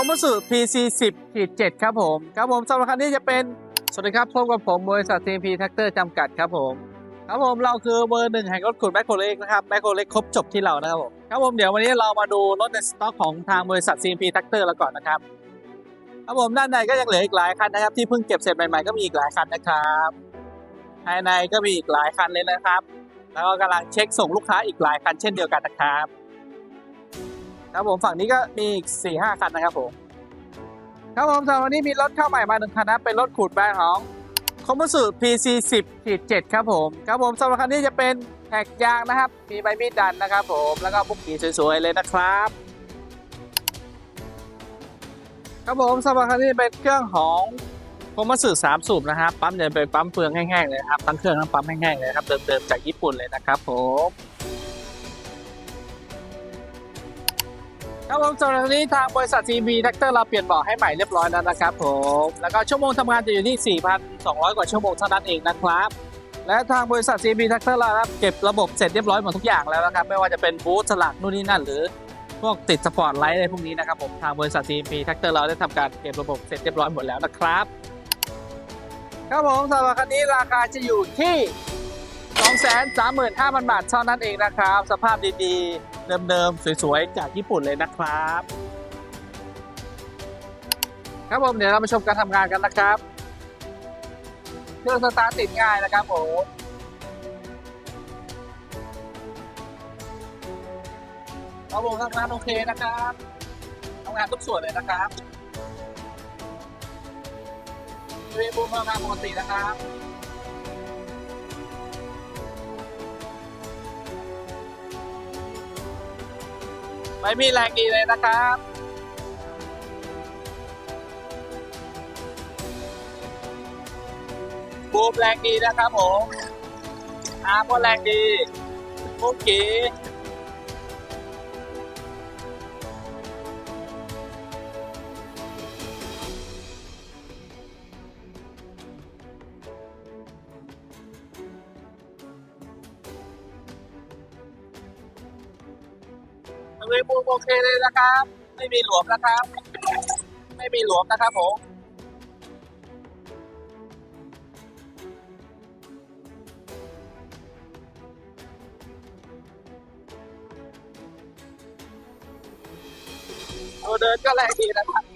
อมสุ PC 10ขีด7ครับผม ครับผมสำหรับคันนี้จะเป็น สวัสดีครับพบกับผมบริษัท TMP Tractor จำกัดครับผม ครับผมเราคือเบอร์หนึ่งแห่งรถขุดแมคโครเล็กนะครับแมคโครเล็กครบจบที่เรานะครับผมครับผมเดี๋ยววันนี้เรามาดูรถในสต็อกของทางบริษัท CMP Tractor แล้วก่อนนะครับ ครับผมด้านในก็ยังเหลืออีกหลายคันนะครับ ที่เพิ่งเก็บเสร็จใหม่ๆก็มีอีกหลายคันนะครับ ภายในก็มีอีกหลายคันเลยนะครับ แล้วก็กำลังเช็คส่งลูกค้าอีกหลายคันเช่นเดียวกันนะครับ ครับผมฝั่งนี้ก็มีอีกสี่ห้าคันนะครับผม ครับผมสำหรับวันนี้มีรถเข้าใหม่มาหนึ่งคันนะเป็นรถขูดแบรนด์ของคอม o สุ PC 10ขีด7ครับผมครับผมสำหรับคันนี้จะเป็นแท็กยางนะครับ มีใบมีดดันนะครับผมแล้วก็บุกกีสวยๆเลยนะครับ ครับผมสำหรับคันนี้เป็นเครื่องของคอม o สุ3สูบนะครับปั๊มจะเป็นปั๊มเฟืองแห้งๆเลยครับทั้งเครื่องทั้งปั๊มแห้งๆเลยครับเดิมๆจากญี่ปุ่นเลยนะครับผม ครับผมสำหรับวันนี้ทางบริษัท CB Tractor เราเปลี่ยนเบาะให้ใหม่เรียบร้อยแล้วนะครับผมแล้วก็ชั่วโมงทำงานจะอยู่ที่ 4,200 กว่าชั่วโมงเท่านั้นเองนะครับ และทางบริษัท CB Tractor เราครับเก็บระบบเสร็จเรียบร้อยหมดทุกอย่างแล้วนะครับไม่ว่าจะเป็นบูธสลักนู่นนี่นั่น หรือพวกติดสปอร์ตไลท์อะไรพวกนี้นะครับผมทางบริษัท CB Tractor เราได้ทำการเก็บระบบเสร็จเรียบร้อยหมดแล้วนะครับครับผมสำหรับคันนี้ราคาจะอยู่ที่ 235,000 บาทเท่านั้นเองนะครับ สภาพดีๆ เดิมๆ สวยๆ จากญี่ปุ่นเลยนะครับ ครับผมเดี๋ยวเรามาชมการทำงานกันนะครับเครื่องสตาร์ทติดง่ายนะครับผมระบบทำงานโอเคนะครับทำงานทุกส่วนเลยนะครับทีวีบูมทำงานปกตินะครับ ไม่มีแรงดีเลยนะครับบูมแรงดีนะครับผมอาก็แรงดีมุกกี้ เลยบูมโอเคเลยนะครับ ไม่มีหลวมนะครับ ไม่มีหลวมนะครับผมตัวเดินก็แรงดีนะครับ